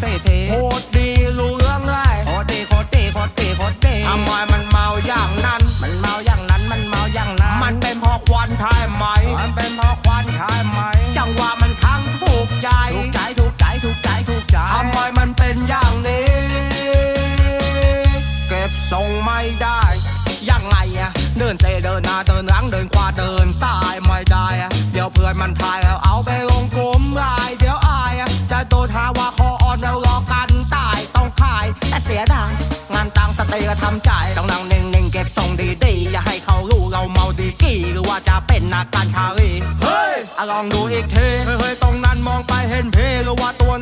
โคดีรู้เรื่องเลยโคดีโคดีโคดีโคดีทำไมมันเมาอย่างนั้น มันเมาอย่างนั้นมันเมาอย่างนั้น มันเป็นพอควันทายไหม มันเป็นพอควันทายไหม จังหวะมันทั้งถูกใจ ถูกใจถูกใจถูกใจใจทำไมมันเป็นอย่างนี้ เก็บทรงไม่ได้ยังไงอะเดินเซเดินนาเดินหลังเดินขวาเดินซ้ายไม่ได้เดี๋ยวเพื่อนมันทายแล้วเอาไปลงกลมไายเดี๋ยวอายอะจะโดนหาว่า ยดายงานตังสเตย์ก็ทำใจต้องนั่งหนึ่งๆเก็บทรงดีดีอย่าให้เขารู้เราเมาดีกี้หรือว่าจะเป็นนักการชาลีเฮ้ยลองดูอีกทีเฮ้ยตรงนั้นมองไปเห็นเพหรือว่าตัว